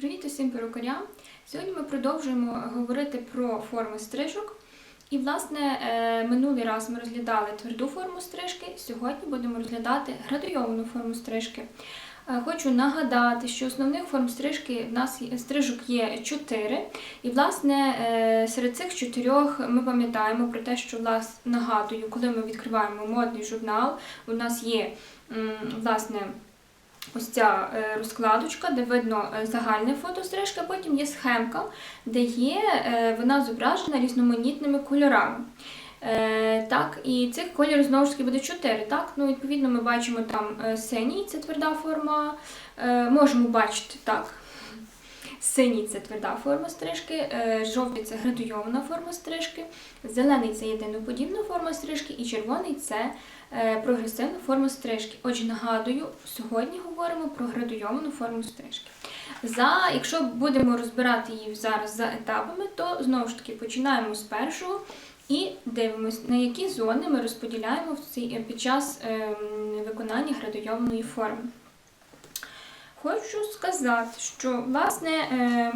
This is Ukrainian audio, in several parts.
Привіт усім перукарям! Сьогодні ми продовжуємо говорити про форми стрижок. І, власне, е, минулий раз ми розглядали тверду форму стрижки, сьогодні будемо розглядати градуйовану форму стрижки. Е, Хочу нагадати, що основних форм стрижки в нас стрижок є чотири. І, власне, е, серед цих чотирьох ми пам'ятаємо про те, що влас, нагадую, коли ми відкриваємо модний журнал, у нас є власне. Ось ця е, розкладочка, де видно е, загальне фото стрижки, потім є схемка, де є е, вона зображена різноманітними кольорами. Так, і цих кольорів знову ж таки буде чотири. Так? Ну, відповідно, ми бачимо там синій це тверда форма. Можемо бачити так. Синій це тверда форма стрижки, е, жовтий це градуйована форма стрижки, зелений це єдиноподібна форма стрижки, і червоний це е, прогресивна форма стрижки. Отже, нагадую, сьогодні говоримо про градуйовану форму стрижки. За, якщо будемо розбирати її зараз за етапами, то знову ж таки починаємо з першого і дивимося, на які зони ми розподіляємо під час ем, виконання градуйованої форми. Хочу сказати, що власне е,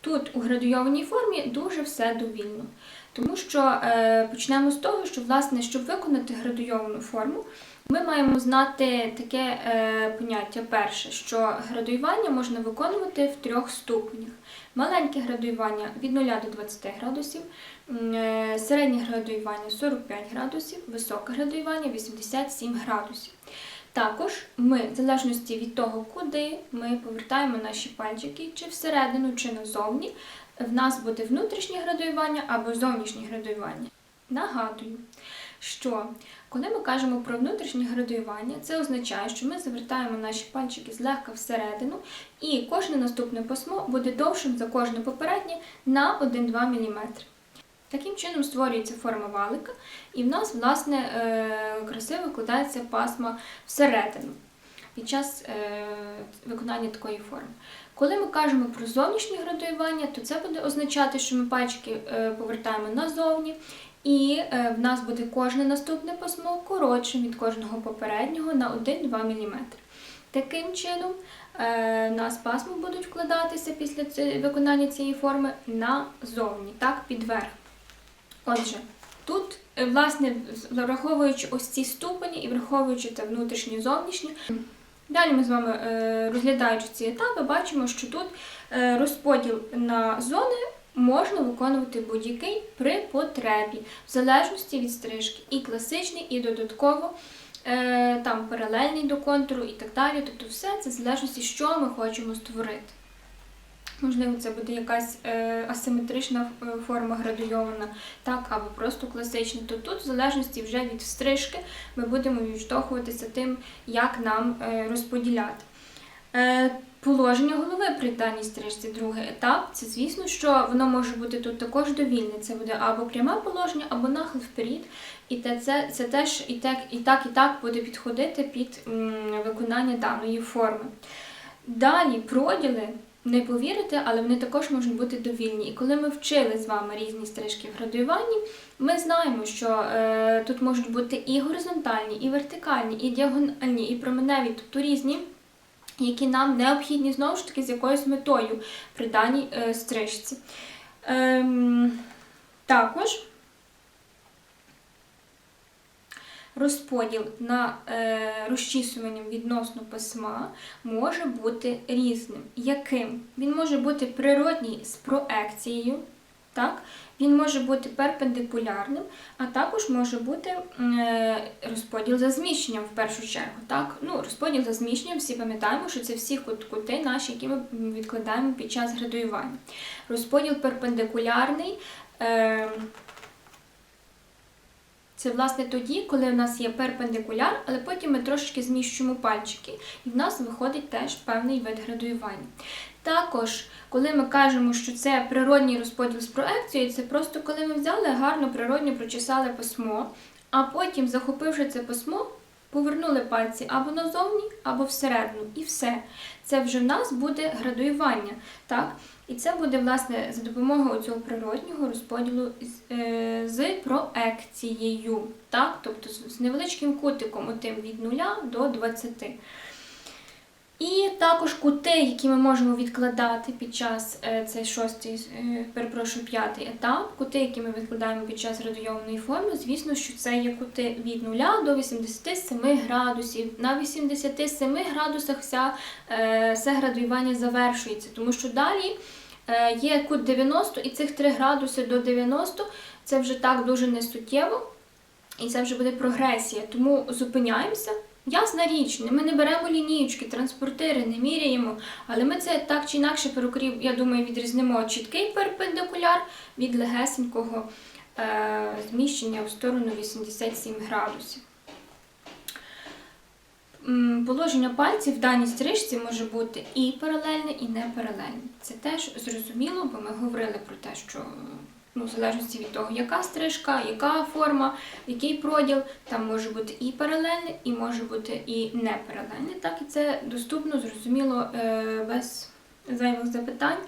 тут у градуйованій формі дуже все довільно. Тому що е, почнемо з того, що власне, щоб виконати градуйовану форму, ми маємо знати таке е, поняття перше, що градуювання можна виконувати в трьох ступенях. Маленьке градуювання від 0 до 20 градусів, середнє градуювання 45 градусів, високе градуювання 87 градусів. Також ми, в залежності від того, куди ми повертаємо наші пальчики, чи всередину, чи назовні, в нас буде внутрішнє градуювання або зовнішнє градуювання. Нагадую, що коли ми кажемо про внутрішнє градуювання, це означає, що ми завертаємо наші пальчики злегка всередину, і кожне наступне пасмо буде довшим за кожне попереднє на 1-2 мм. Таким чином створюється форма валика, і в нас, власне, е, красиво викладається пасма всередину під час е, виконання такої форми. Коли ми кажемо про зовнішнє градуювання, то це буде означати, що ми пальчики е, повертаємо назовні, і в нас буде кожне наступне пасмо коротшим від кожного попереднього на 1-2 мм. Таким чином, нас пасма будуть вкладатися після виконання цієї форми назовні, так, під верх. Отже, тут, е, власне, враховуючи ось ці ступені і враховуючи те внутрішнє і зовнішнє, далі ми з вами, е, розглядаючи ці етапи, бачимо, що тут е, розподіл на зони можна виконувати будь-який при потребі, в залежності від стрижки. І класичний, і додатково. Там паралельний до контуру і так далі. Тобто все це в залежності, що ми хочемо створити. Можливо, це буде якась е, асиметрична е, форма градуйована, так, або просто класична. То тут, в залежності вже від стрижки, ми будемо відштовхуватися тим, як нам е, розподіляти. Положення голови при даній стрижці, другий етап, це звісно, що воно може бути тут також довільне. Це буде або пряме положення, або нахил вперед. І те, це, це теж і так, і так, і так буде підходити під виконання даної форми. Далі проділи. Не повірите, але вони також можуть бути довільні. І коли ми вчили з вами різні стрижки в градуюванні, ми знаємо, що е, тут можуть бути і горизонтальні, і вертикальні, і діагональні, і променеві, тобто різні, які нам необхідні знову ж таки з якоюсь метою при даній е, стрижці. Ем, також розподіл на е, розчісуванням відносно письма може бути різним. Яким? Він може бути природній з проекцією, так? він може бути перпендикулярним, а також може бути е, розподіл за зміщенням в першу чергу. Так? Ну, розподіл за зміщенням, всі пам'ятаємо, що це всі кути наші, які ми відкладаємо під час градуювання. Розподіл перпендикулярний. Це власне тоді, коли в нас є перпендикуляр, але потім ми трошечки зміщуємо пальчики, і в нас виходить теж певний вид градуювання. Також, коли ми кажемо, що це природній розподіл з проекцією, це просто коли ми взяли гарно природньо прочесали письмо, а потім, захопивши це письмо, повернули пальці або назовні, або всередину. І все. Це вже в нас буде градуювання. Так? І це буде, власне, за допомогою цього природнього розподілу з, е, з проекцією. Так? Тобто з, невеличким кутиком отим від 0 до 20. І також кути, які ми можемо відкладати під час е, цей шостий, е, перепрошую, п'ятий етап. Кути, які ми відкладаємо під час радіойомної форми, звісно, що це є кути від 0 до 87 градусів. На 87 градусах вся, е, все градуювання завершується, тому що далі є кут 90 і цих 3 градуси до 90 це вже так дуже несуттєво. І це вже буде прогресія. Тому зупиняємося. Ясна річ, ми не беремо лінієчки, транспортири, не міряємо, але ми це так чи інакше перукрів, я думаю, відрізнимо чіткий перпендикуляр від легесенького е- зміщення в сторону 87 градусів. Положення пальців в даній стрижці може бути і паралельне, і не паралельне. Це теж зрозуміло, бо ми говорили про те, що ну, в залежності від того, яка стрижка, яка форма, який проділ, там може бути і паралельний, і може бути і не паралельне. Так, і це доступно, зрозуміло, е, без зайвих запитань.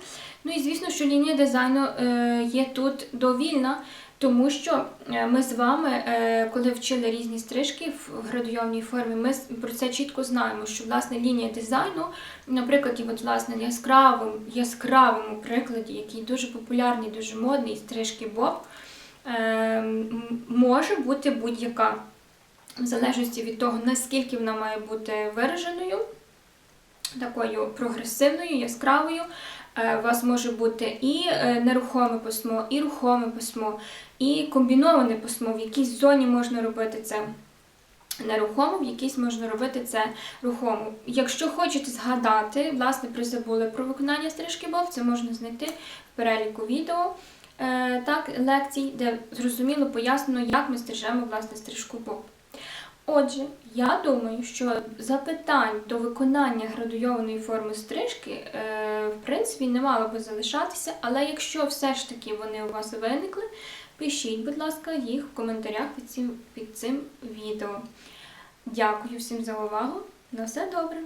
Ну і звісно, що лінія дизайну е, є тут довільна, тому що е, ми з вами, е, коли вчили різні стрижки в градуйовній формі, ми про це чітко знаємо, що власне лінія дизайну, наприклад, і от власне яскравим, яскравому прикладі, який дуже популярний, дуже модний, стрижки Боб, може бути будь-яка. В залежності від того, наскільки вона має бути вираженою, такою прогресивною, яскравою. Е, У вас може бути і е, нерухоме письмо, і рухоме письмо, і комбіноване письмо. В якійсь зоні можна робити це нерухомо, в якійсь можна робити це рухомо. Якщо хочете згадати, власне, призабули про виконання стрижки Боб, це можна знайти в переліку відео. е, Так, лекцій, де зрозуміло пояснено, як ми стрижемо власне стрижку Боб. Отже, я думаю, що запитань до виконання градуйованої форми стрижки, е, в принципі, не мало би залишатися, але якщо все ж таки вони у вас виникли, пишіть, будь ласка, їх в коментарях під цим, під цим відео. Дякую всім за увагу. На все добре!